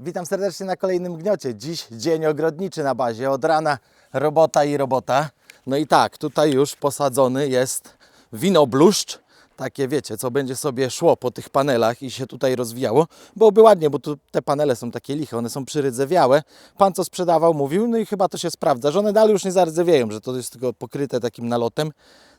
Witam serdecznie na kolejnym gniocie. Dziś dzień ogrodniczy na bazie. Od rana robota i robota. No i tak, tutaj już posadzony jest winobluszcz. Takie wiecie, co będzie sobie szło po tych panelach i się tutaj rozwijało. Byłoby ładnie, bo tu te panele są takie liche, one są przyrydzewiałe. Pan co sprzedawał mówił, no i chyba to się sprawdza, że one dalej już nie zardzewieją, że to jest tylko pokryte takim nalotem.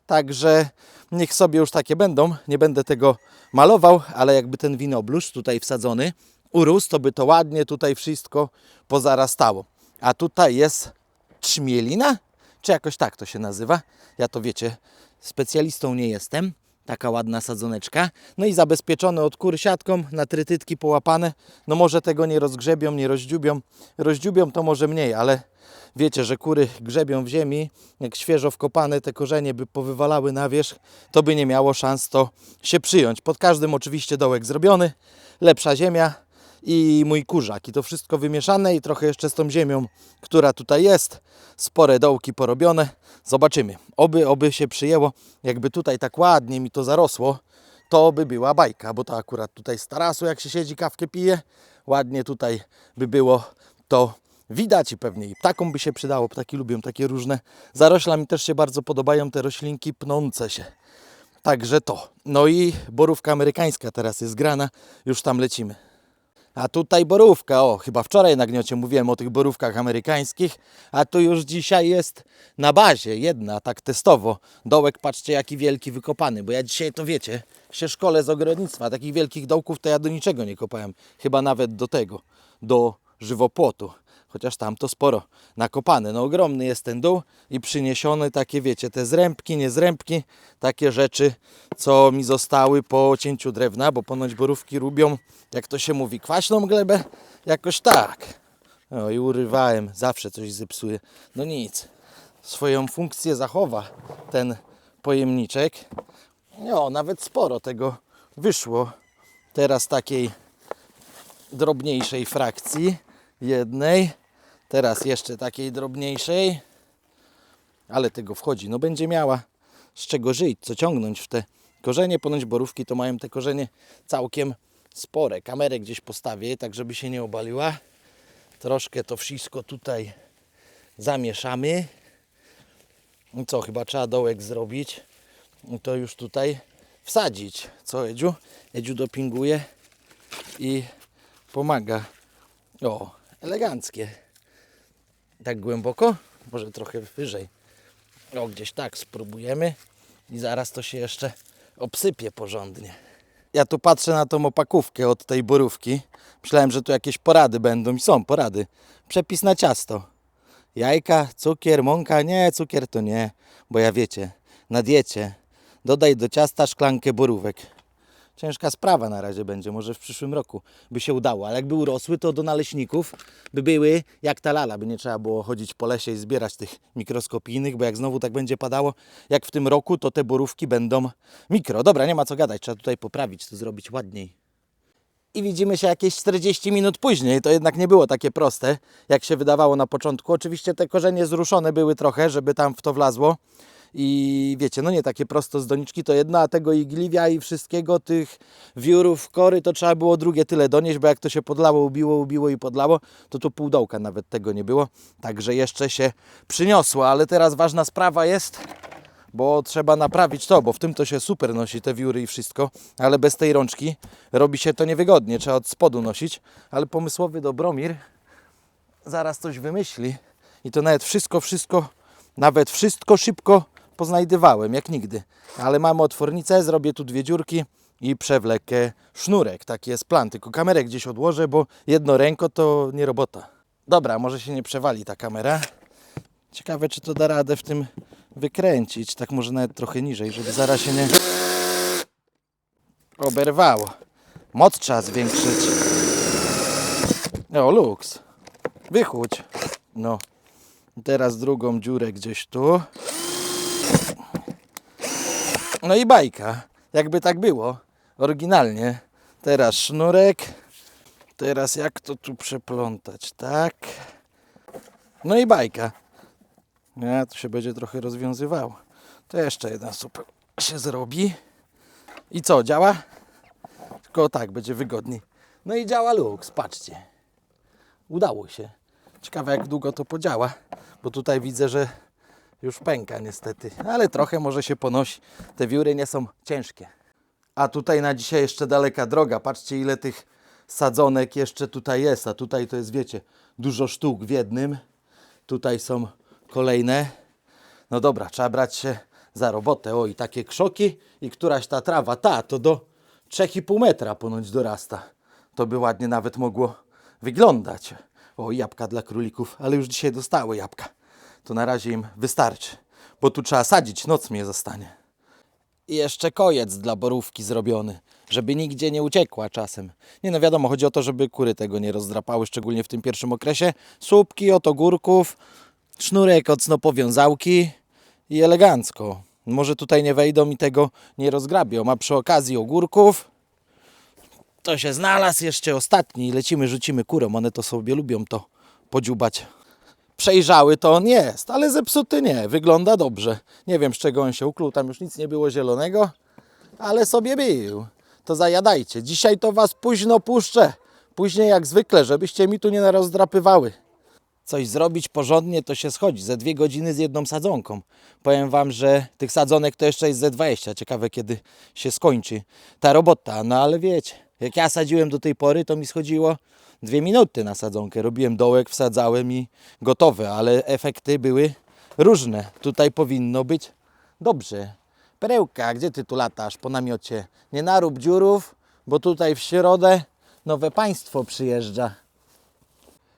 Także niech sobie już takie będą. Nie będę tego malował, ale jakby ten winobluszcz tutaj wsadzony urósł, to by to ładnie tutaj wszystko pozarastało. A tutaj jest trzmielina, czy jakoś tak to się nazywa. Ja to wiecie, specjalistą nie jestem. Taka ładna sadzoneczka. No i zabezpieczone od kur siatką, na trytytki połapane. No może tego nie rozgrzebią, nie rozdziubią. Rozdziubią to może mniej, ale wiecie, że kury grzebią w ziemi, jak świeżo wkopane te korzenie by powywalały na wierzch, to by nie miało szans to się przyjąć. Pod każdym oczywiście dołek zrobiony, lepsza ziemia i mój kurzak. I to wszystko wymieszane i trochę jeszcze z tą ziemią, która tutaj jest. Spore dołki porobione. Zobaczymy. Oby, oby się przyjęło. Jakby tutaj tak ładnie mi to zarosło, to by była bajka, bo to akurat tutaj z tarasu, jak się siedzi, kawkę pije, ładnie tutaj by było to widać i pewnie i ptakom by się przydało. Ptaki lubią takie różne zarośla. Mi też się bardzo podobają te roślinki pnące się. Także to. No i borówka amerykańska teraz jest grana. Już tam lecimy. A tutaj borówka, o, chyba wczoraj na gniocie mówiłem o tych borówkach amerykańskich, a tu już dzisiaj jest na bazie jedna, tak testowo. Dołek, patrzcie jaki wielki wykopany, bo ja dzisiaj to wiecie, się szkole z ogrodnictwa, takich wielkich dołków to ja do niczego nie kopałem, chyba nawet do tego, do żywopłotu. Chociaż tam to sporo nakopane. No ogromny jest ten dół i przyniesione takie, wiecie, te zrębki, nie zrębki, takie rzeczy, co mi zostały po cięciu drewna, bo ponoć borówki lubią, jak to się mówi, kwaśną glebę, jakoś tak. No i urywałem, zawsze coś zepsuje. No nic, swoją funkcję zachowa ten pojemniczek. No, nawet sporo tego wyszło. Teraz takiej drobniejszej frakcji jednej, teraz jeszcze takiej drobniejszej, ale tego wchodzi. No będzie miała z czego żyć, co ciągnąć w te korzenie. Ponoć borówki to mają te korzenie całkiem spore. Kamerę gdzieś postawię, tak żeby się nie obaliła. Troszkę to wszystko tutaj zamieszamy. Co, chyba trzeba dołek zrobić. I to już tutaj wsadzić. Co Edziu? Edziu dopinguje i pomaga. O, eleganckie. Tak głęboko? Może trochę wyżej. O, gdzieś tak spróbujemy i zaraz to się jeszcze obsypie porządnie. Ja tu patrzę na tą opakówkę od tej borówki. Myślałem, że tu jakieś porady będą i są porady. Przepis na ciasto. Jajka, cukier, mąka. Nie, cukier to nie, bo ja wiecie, na diecie. Dodaj do ciasta szklankę borówek. Ciężka sprawa na razie będzie, może w przyszłym roku by się udało, ale jakby urosły, to do naleśników by były jak ta lala, by nie trzeba było chodzić po lesie i zbierać tych mikroskopijnych, bo jak znowu tak będzie padało, jak w tym roku, to te borówki będą mikro. Dobra, nie ma co gadać, trzeba tutaj poprawić, to zrobić ładniej. I widzimy się jakieś 40 minut później. To jednak nie było takie proste, jak się wydawało na początku. Oczywiście te korzenie zruszone były trochę, żeby tam w to wlazło. I wiecie, no nie takie prosto z doniczki to jedno, a tego igliwia i wszystkiego, tych wiórów, kory, to trzeba było drugie tyle donieść, bo jak to się podlało, ubiło, ubiło i podlało, to tu pół dołka nawet tego nie było. Także jeszcze się przyniosło, ale teraz ważna sprawa jest, bo trzeba naprawić to, bo w tym to się super nosi te wióry i wszystko, ale bez tej rączki robi się to niewygodnie, trzeba od spodu nosić, ale pomysłowy Dobromir zaraz coś wymyśli i to nawet wszystko, wszystko, nawet wszystko szybko poznajdywałem, jak nigdy. Ale mamy otwornicę, zrobię tu dwie dziurki i przewlekę sznurek. Taki jest plan, tylko kamerę gdzieś odłożę, bo jedno ręko to nie robota. Dobra, może się nie przewali ta kamera. Ciekawe, czy to da radę w tym wykręcić, tak może nawet trochę niżej, żeby zaraz się nie oberwało. Moc trzeba zwiększyć. O, luks. Wychódź. No. Teraz drugą dziurę gdzieś tu. No i bajka. Jakby tak było. Oryginalnie. Teraz sznurek. Teraz jak to tu przeplątać, tak? No i bajka. Nie, to się będzie trochę rozwiązywało. To jeszcze jeden super się zrobi. I co, działa? Tylko tak, będzie wygodniej. No i działa luks, patrzcie. udało się. Ciekawe jak długo to podziała, bo tutaj widzę, że już pęka niestety, ale trochę może się ponosi. Te wióry nie są ciężkie. A tutaj na dzisiaj jeszcze daleka droga. Patrzcie ile tych sadzonek jeszcze tutaj jest, a tutaj to jest wiecie, dużo sztuk w jednym. Tutaj są kolejne. No dobra, trzeba brać się za robotę. O i takie krzoki i któraś ta trawa, ta to do 3,5 metra ponoć dorasta. To by ładnie nawet mogło wyglądać. O, jabłka dla królików, ale już dzisiaj dostały jabłka. To na razie im wystarczy, bo tu trzeba sadzić, noc mnie zostanie. I jeszcze kojec dla borówki zrobiony, żeby nigdzie nie uciekła czasem. Nie no wiadomo, chodzi o to, żeby kury tego nie rozdrapały, szczególnie w tym pierwszym okresie. Słupki od ogórków, sznurek od snopowiązałki i elegancko. Może tutaj nie wejdą i tego nie rozgrabią, a przy okazji ogórków to się znalazł jeszcze ostatni. Lecimy, rzucimy kurą, one to sobie lubią to podziubać. Przejrzały to on jest, ale zepsuty nie, wygląda dobrze. Nie wiem z czego on się ukluł, tam już nic nie było zielonego, ale sobie był. To zajadajcie. Dzisiaj to was późno puszczę. Później jak zwykle, żebyście mi tu nie narozdrapywały. Coś zrobić porządnie to się schodzi. Ze dwie godziny z jedną sadzonką. Powiem wam, że tych sadzonek to jeszcze jest ze 20. Ciekawe kiedy się skończy ta robota. No ale wiecie, jak ja sadziłem do tej pory, to mi schodziło dwie minuty na sadzonkę. Robiłem dołek, wsadzałem i gotowe, ale efekty były różne. Tutaj powinno być dobrze. Perełka, gdzie ty tu latasz po namiocie? Nie narób dziurów, bo tutaj w środę nowe państwo przyjeżdża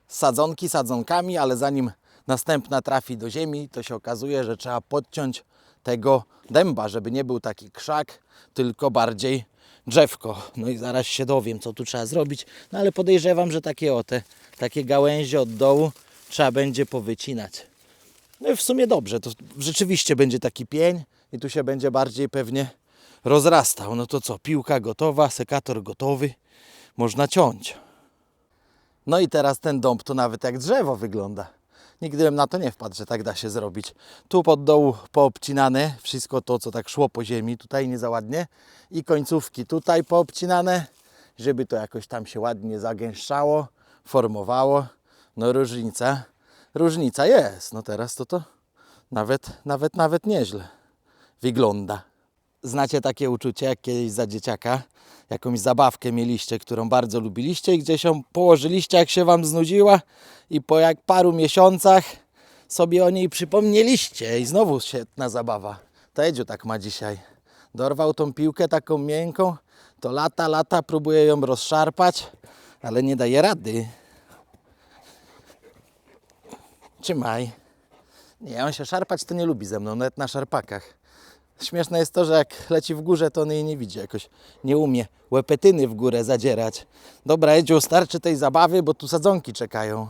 sadzonki sadzonkami, ale zanim następna trafi do ziemi, to się okazuje, że trzeba podciąć tego dęba, żeby nie był taki krzak, tylko bardziej drzewko. No i zaraz się dowiem, co tu trzeba zrobić. No ale podejrzewam, że takie ote, takie gałęzie od dołu trzeba będzie powycinać. No i w sumie dobrze, to rzeczywiście będzie taki pień i tu się będzie bardziej pewnie rozrastał. No to co, piłka gotowa, sekator gotowy, można ciąć. No i teraz ten dąb to nawet jak drzewo wygląda. Nigdy bym na to nie wpadł, że tak da się zrobić. Tu pod dołu poobcinane, wszystko to, co tak szło po ziemi, tutaj nie za ładnie. I końcówki tutaj poobcinane, żeby to jakoś tam się ładnie zagęszczało, formowało. No różnica, różnica jest. No teraz to to nawet, nawet, nawet nieźle wygląda. Znacie takie uczucie, jak kiedyś za dzieciaka jakąś zabawkę mieliście, którą bardzo lubiliście i gdzieś ją położyliście, jak się Wam znudziła i po jak paru miesiącach sobie o niej przypomnieliście i znowu świetna zabawa. To Edziu tak ma dzisiaj. Dorwał tą piłkę taką miękką, to lata, lata, próbuje ją rozszarpać, ale nie daje rady. Trzymaj. Nie, on się szarpać to nie lubi ze mną, nawet na szarpakach. Śmieszne jest to, że jak leci w górze, to on jej nie widzi jakoś. Nie umie łepetyny w górę zadzierać. Dobra, Edziu, starczy tej zabawy, bo tu sadzonki czekają.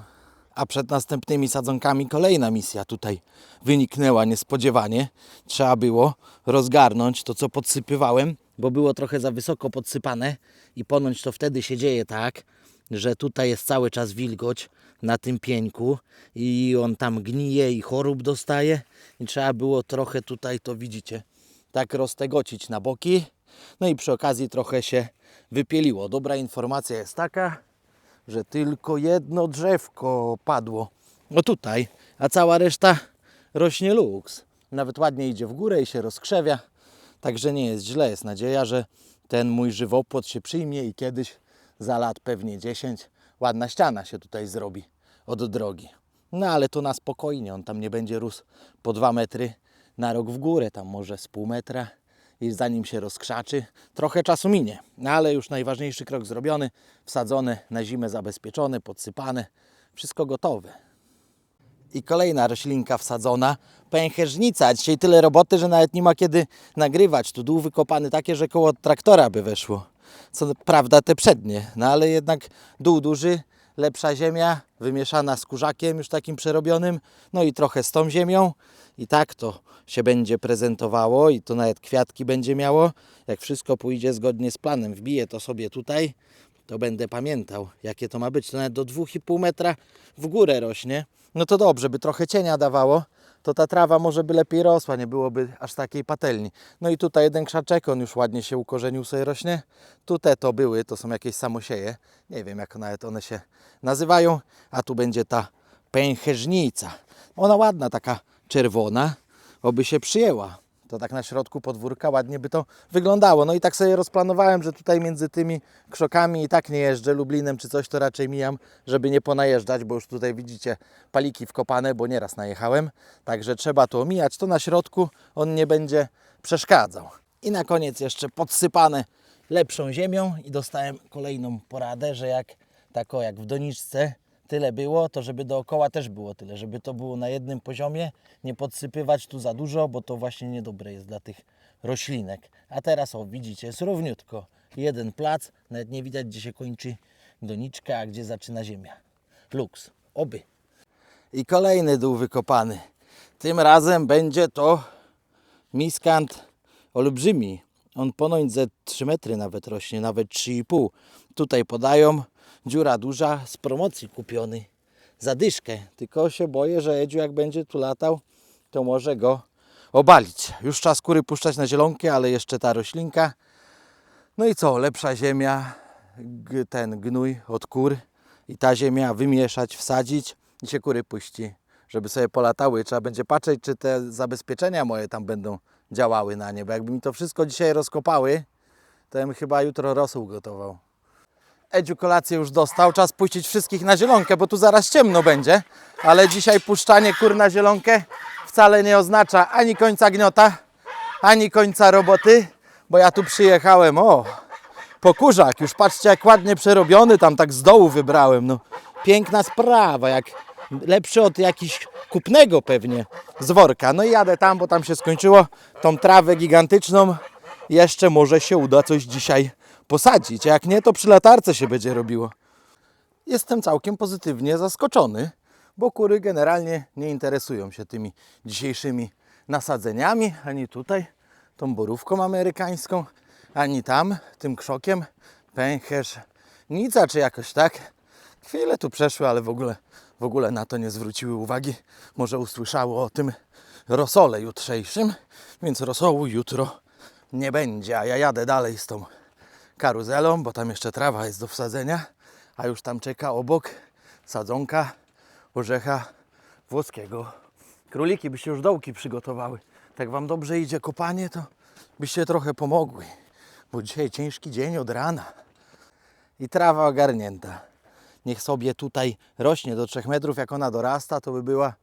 A przed następnymi sadzonkami kolejna misja tutaj wyniknęła niespodziewanie. Trzeba było rozgarnąć to, co podsypywałem, bo było trochę za wysoko podsypane i ponoć to wtedy się dzieje tak, że tutaj jest cały czas wilgoć na tym pieńku i on tam gnije i chorób dostaje i trzeba było trochę tutaj, to widzicie, tak roztegocić na boki. No i przy okazji trochę się wypieliło. Dobra informacja jest taka, że tylko jedno drzewko padło. No tutaj, a cała reszta rośnie luks. Nawet ładnie idzie w górę i się rozkrzewia. Także nie jest źle. Jest nadzieja, że ten mój żywopłot się przyjmie i kiedyś za lat pewnie 10 ładna ściana się tutaj zrobi od drogi. No ale to na spokojnie, on tam nie będzie rósł po 2 metry na rok w górę, tam może z pół metra i zanim się rozkrzaczy, trochę czasu minie. No ale już najważniejszy krok zrobiony, wsadzone, na zimę zabezpieczone, podsypane, wszystko gotowe. I kolejna roślinka wsadzona, pęcherzynica. Dzisiaj tyle roboty, że nawet nie ma kiedy nagrywać. Tu dół wykopany takie, że koło traktora by weszło. Co prawda te przednie, no ale jednak dół duży, lepsza ziemia, wymieszana z kurzakiem już takim przerobionym, no i trochę z tą ziemią. I tak to się będzie prezentowało i to nawet kwiatki będzie miało. Jak wszystko pójdzie zgodnie z planem, wbiję to sobie tutaj, to będę pamiętał, jakie to ma być. To nawet do 2,5 metra w górę rośnie. No to dobrze, by trochę cienia dawało, to ta trawa może by lepiej rosła, nie byłoby aż takiej patelni. No i tutaj jeden krzaczek, on już ładnie się ukorzenił, sobie rośnie. Tu te to były, to są jakieś samosieje, nie wiem jak nawet one się nazywają, a tu będzie ta pęcherzynica. Ona ładna, taka czerwona, oby się przyjęła. To tak na środku podwórka ładnie by to wyglądało. No i tak sobie rozplanowałem, że tutaj między tymi krzokami i tak nie jeżdżę, Lublinem czy coś, to raczej mijam, żeby nie ponajeżdżać, bo już tutaj widzicie paliki wkopane, bo nieraz najechałem. Także trzeba to omijać. To na środku on nie będzie przeszkadzał. I na koniec jeszcze podsypane lepszą ziemią i dostałem kolejną poradę, że jak tako jak w doniczce tyle było, to żeby dookoła też było tyle, żeby to było na jednym poziomie, nie podsypywać tu za dużo, bo to właśnie niedobre jest dla tych roślinek. A teraz o, widzicie, jest równiutko. Jeden plac, nawet nie widać gdzie się kończy doniczka, a gdzie zaczyna ziemia. Luks, oby. I kolejny dół wykopany. Tym razem będzie to miskant olbrzymi. On ponoć ze 3 metry nawet rośnie, nawet 3,5. Tutaj podają, dziura duża, z promocji kupiony. Za dyszkę. Tylko się boję, że Edziu jak będzie tu latał, to może go obalić. Już czas kury puszczać na zielonkę, ale jeszcze ta roślinka. No i co, lepsza ziemia, ten gnój od kur i ta ziemia wymieszać, wsadzić i się kury puści, żeby sobie polatały. Trzeba będzie patrzeć, czy te zabezpieczenia moje tam będą działały na nie, bo jakby mi to wszystko dzisiaj rozkopały, to ja bym chyba jutro rosół gotował. Edziu kolację już dostał, czas puścić wszystkich na zielonkę, bo tu zaraz ciemno będzie, ale dzisiaj puszczanie kur na zielonkę wcale nie oznacza ani końca gniota, ani końca roboty, bo ja tu przyjechałem, o, po kurzak, już patrzcie jak ładnie przerobiony, tam tak z dołu wybrałem, no. Piękna sprawa, jak lepszy od jakiś kupnego pewnie z worka. No i jadę tam, bo tam się skończyło, tą trawę gigantyczną, jeszcze może się uda coś dzisiaj posadzić, a jak nie, to przy latarce się będzie robiło. Jestem całkiem pozytywnie zaskoczony, bo kury generalnie nie interesują się tymi dzisiejszymi nasadzeniami, ani tutaj tą borówką amerykańską, ani tam, tym krzokiem, pęcherz, nica czy jakoś tak. Chwile tu przeszły, ale w ogóle, w ogóle na to nie zwróciły uwagi. Może usłyszało o tym rosole jutrzejszym, więc rosołu jutro nie będzie, a ja jadę dalej z tą karuzelą, bo tam jeszcze trawa jest do wsadzenia, a już tam czeka obok sadzonka orzecha włoskiego. Króliki by się już dołki przygotowały. Tak wam dobrze idzie kopanie, to byście trochę pomogły, bo dzisiaj ciężki dzień od rana. I trawa ogarnięta. Niech sobie tutaj rośnie do 3 metrów, jak ona dorasta, to by była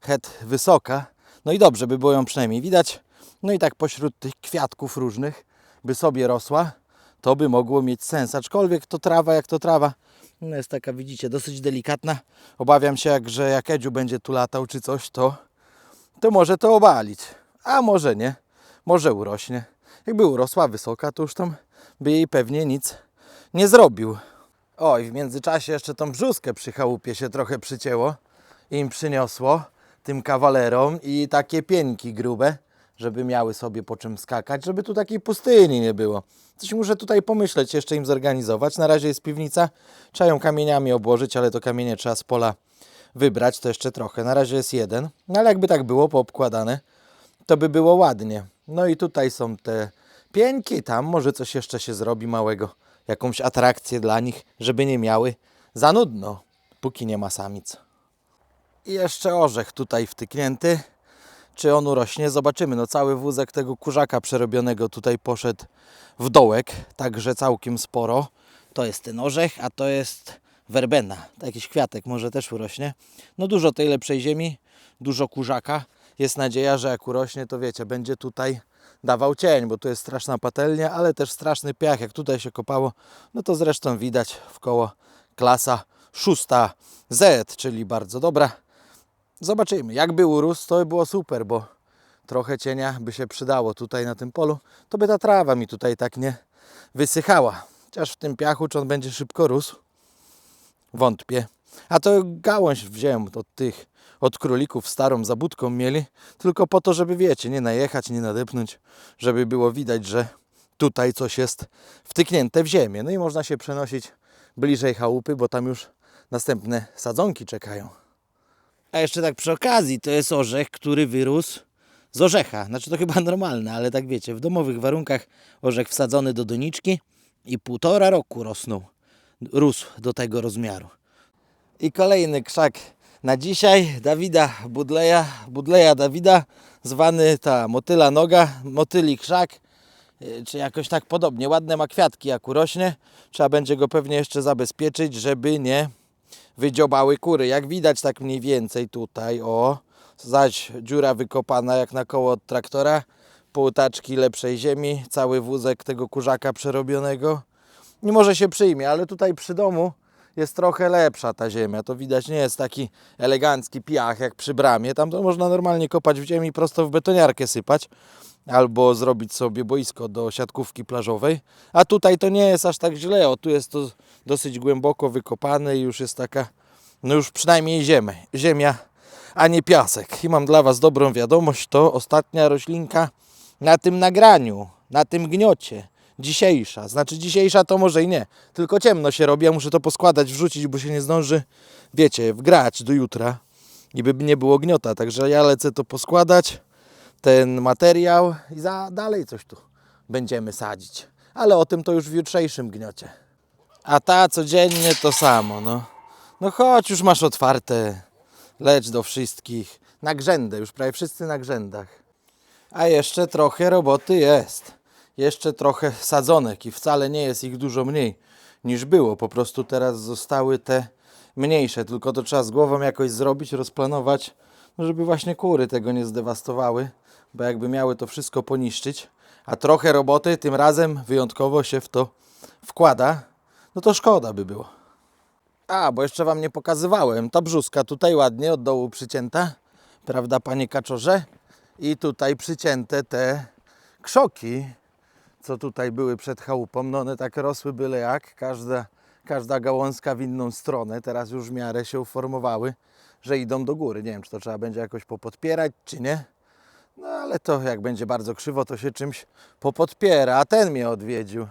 het wysoka. No i dobrze by było ją przynajmniej widać. No i tak pośród tych kwiatków różnych by sobie rosła, to by mogło mieć sens. Aczkolwiek to trawa jak to trawa, no jest taka, widzicie, dosyć delikatna. Obawiam się, jak, że jak Edziu będzie tu latał czy coś, to, to może to obalić. A może nie. Może urośnie. Jakby urosła wysoka, to już tam by jej pewnie nic nie zrobił. Oj, w międzyczasie jeszcze tą brzuskę przy chałupie się trochę przycięło. Im przyniosło, tym kawalerom i takie pieńki grube, żeby miały sobie po czym skakać, żeby tu takiej pustyni nie było. Coś muszę tutaj pomyśleć, jeszcze im zorganizować. Na razie jest piwnica, trzeba ją kamieniami obłożyć, ale to kamienie trzeba z pola wybrać, to jeszcze trochę. Na razie jest jeden, no ale jakby tak było poobkładane, to by było ładnie. No i tutaj są te pieńki, tam może coś jeszcze się zrobi małego, jakąś atrakcję dla nich, żeby nie miały za nudno, póki nie ma samic. I jeszcze orzech tutaj wtyknięty. Czy on urośnie? Zobaczymy. No cały wózek tego kurzaka przerobionego tutaj poszedł w dołek, także całkiem sporo. To jest ten orzech, a to jest werbena. Jakiś kwiatek może też urośnie. No dużo tej lepszej ziemi, dużo kurzaka. Jest nadzieja, że jak urośnie, to wiecie, będzie tutaj dawał cień, bo tu jest straszna patelnia, ale też straszny piach. Jak tutaj się kopało, no to zresztą widać w koło klasa szósta Z, czyli bardzo dobra. Zobaczymy. Jakby urósł, to by było super, bo trochę cienia by się przydało tutaj na tym polu. To by ta trawa mi tutaj tak nie wysychała. Chociaż w tym piachu, czy on będzie szybko rósł? Wątpię. A to gałąź wziąłem od tych, od królików starą zabudką mieli, tylko po to, żeby wiecie, nie najechać, nie nadepnąć, żeby było widać, że tutaj coś jest wtyknięte w ziemię. No i można się przenosić bliżej chałupy, bo tam już następne sadzonki czekają. A jeszcze tak przy okazji, to jest orzech, który wyrósł z orzecha. Znaczy to chyba normalne, ale tak wiecie, w domowych warunkach orzech wsadzony do doniczki i półtora roku rosnął. Rósł do tego rozmiaru. I kolejny krzak na dzisiaj Dawida Budleja, Budleja Dawida, zwany ta motyla noga, motyli krzak, y, czy jakoś tak podobnie. Ładne ma kwiatki jak urośnie. Trzeba będzie go pewnie jeszcze zabezpieczyć, żeby nie wydziobały kury. Jak widać tak mniej więcej tutaj, o, zaś dziura wykopana jak na koło od traktora, półtaczki lepszej ziemi, cały wózek tego kurzaka przerobionego. Nie może się przyjmie, ale tutaj przy domu jest trochę lepsza ta ziemia. To widać nie jest taki elegancki piach jak przy bramie. Tam to można normalnie kopać w ziemi, prosto w betoniarkę sypać. Albo zrobić sobie boisko do siatkówki plażowej. A tutaj to nie jest aż tak źle. O, tu jest to dosyć głęboko wykopane i już jest taka, no już przynajmniej ziemia, ziemia, a nie piasek. I mam dla Was dobrą wiadomość. To ostatnia roślinka na tym nagraniu, na tym gniocie. Dzisiejsza. Znaczy dzisiejsza to może i nie. Tylko ciemno się robi. Ja muszę to poskładać, wrzucić, bo się nie zdąży, wiecie, wgrać do jutra. I by nie było gniota. Także ja lecę to poskładać, ten materiał i za dalej coś tu będziemy sadzić. Ale o tym to już w jutrzejszym gniocie. A ta codziennie to samo, no. No chodź, już masz otwarte. Leć do wszystkich. Na grzędę, już prawie wszyscy na grzędach. A jeszcze trochę roboty jest. Jeszcze trochę sadzonek i wcale nie jest ich dużo mniej niż było. Po prostu teraz zostały te mniejsze, tylko to trzeba z głową jakoś zrobić, rozplanować, no żeby właśnie kury tego nie zdewastowały, bo jakby miały to wszystko poniszczyć, a trochę roboty tym razem wyjątkowo się w to wkłada, no to szkoda by było. A, bo jeszcze Wam nie pokazywałem. Ta brzuska tutaj ładnie od dołu przycięta, prawda, Panie Kaczorze? I tutaj przycięte te krzoki, co tutaj były przed chałupą. No one tak rosły byle jak, każda, każda gałązka w inną stronę. Teraz już w miarę się uformowały, że idą do góry. Nie wiem, czy to trzeba będzie jakoś popodpierać, czy nie. No ale to jak będzie bardzo krzywo, to się czymś popodpiera. A ten mnie odwiedził.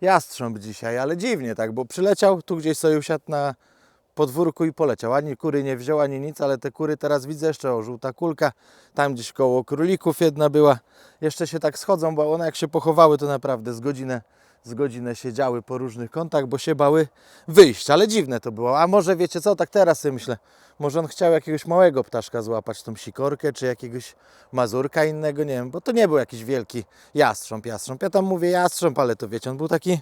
Jastrząb dzisiaj, ale dziwnie tak, bo przyleciał, tu gdzieś sobie usiadł na podwórku i poleciał. Ani kury nie wziął, ani nic, ale te kury teraz widzę jeszcze, o, żółta kulka, tam gdzieś koło królików jedna była. Jeszcze się tak schodzą, bo one jak się pochowały, to naprawdę z godzinę, z godzinę siedziały po różnych kątach, bo się bały wyjść, ale dziwne to było. A może wiecie co, tak teraz sobie myślę, może on chciał jakiegoś małego ptaszka złapać, tą sikorkę, czy jakiegoś mazurka innego, nie wiem, bo to nie był jakiś wielki jastrząb, jastrząb. Ja tam mówię jastrząb, ale to wiecie, on był taki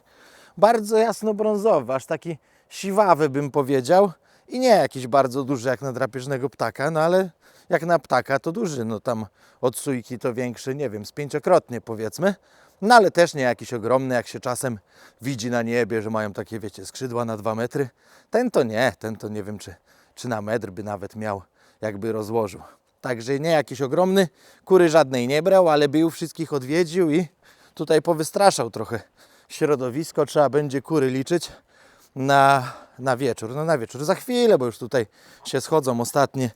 bardzo jasno-brązowy, aż taki siwawy bym powiedział i nie jakiś bardzo duży jak na drapieżnego ptaka, no ale jak na ptaka to duży, no tam od sójki to większy, nie wiem, z pięciokrotnie powiedzmy, no ale też nie jakiś ogromny, jak się czasem widzi na niebie, że mają takie, wiecie, skrzydła na dwa metry. Ten to nie, ten to nie wiem, czy, czy na metr by nawet miał, jakby rozłożył. Także nie jakiś ogromny, kury żadnej nie brał, ale był wszystkich odwiedził i tutaj powystraszał trochę środowisko. Trzeba będzie kury liczyć na, na wieczór. No na wieczór za chwilę, bo już tutaj się schodzą ostatnie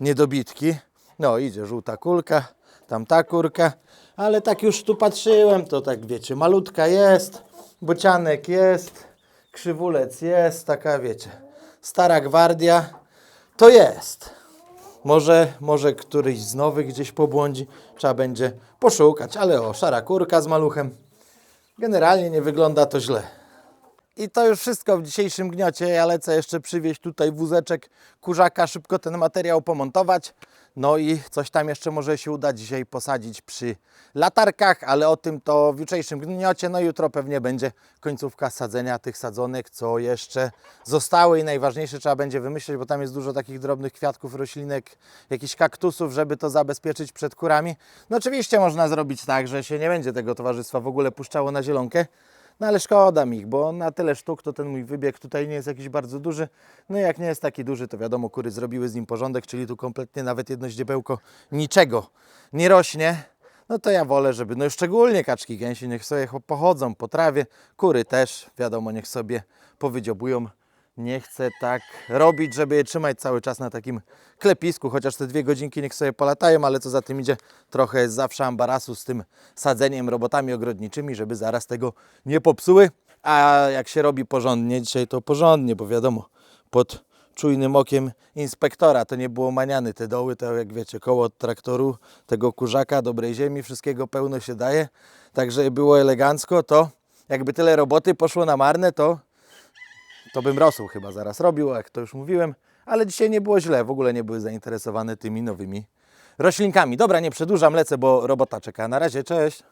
niedobitki. No idzie żółta kulka, tam ta kurka, ale tak już tu patrzyłem, to tak wiecie, malutka jest, bocianek jest, krzywulec jest, taka wiecie, stara gwardia, to jest. Może, może któryś z nowych gdzieś pobłądzi, trzeba będzie poszukać, ale o, szara kurka z maluchem. Generalnie nie wygląda to źle. I to już wszystko w dzisiejszym gniocie. Ja lecę jeszcze przywieźć tutaj wózeczek kurzaka, szybko ten materiał pomontować. No i coś tam jeszcze może się uda dzisiaj posadzić przy latarkach, ale o tym to w jutrzejszym gniocie. No jutro pewnie będzie końcówka sadzenia tych sadzonek, co jeszcze zostały i najważniejsze trzeba będzie wymyśleć, bo tam jest dużo takich drobnych kwiatków, roślinek, jakichś kaktusów, żeby to zabezpieczyć przed kurami. No oczywiście można zrobić tak, że się nie będzie tego towarzystwa w ogóle puszczało na zielonkę, no ale szkoda mi ich, bo na tyle sztuk to ten mój wybieg tutaj nie jest jakiś bardzo duży. No i jak nie jest taki duży, to wiadomo, kury zrobiły z nim porządek, czyli tu kompletnie nawet jedno ździebełko niczego nie rośnie. No to ja wolę, żeby, no szczególnie kaczki gęsi, niech sobie pochodzą po trawie. Kury też, wiadomo, niech sobie powydziobują. Nie chcę tak robić, żeby je trzymać cały czas na takim klepisku, chociaż te dwie godzinki niech sobie polatają, ale co za tym idzie, trochę jest zawsze ambarasu z tym sadzeniem, robotami ogrodniczymi, żeby zaraz tego nie popsuły. A jak się robi porządnie, dzisiaj to porządnie, bo wiadomo, pod czujnym okiem inspektora. To nie było maniany te doły, to jak wiecie, koło od traktoru, tego kurzaka, dobrej ziemi, wszystkiego pełno się daje. Także było elegancko, to jakby tyle roboty poszło na marne, to, to bym rosół chyba zaraz robił, jak to już mówiłem. Ale dzisiaj nie było źle, w ogóle nie były zainteresowane tymi nowymi roślinkami. Dobra, nie przedłużam, lecę, bo robota czeka. Na razie, cześć!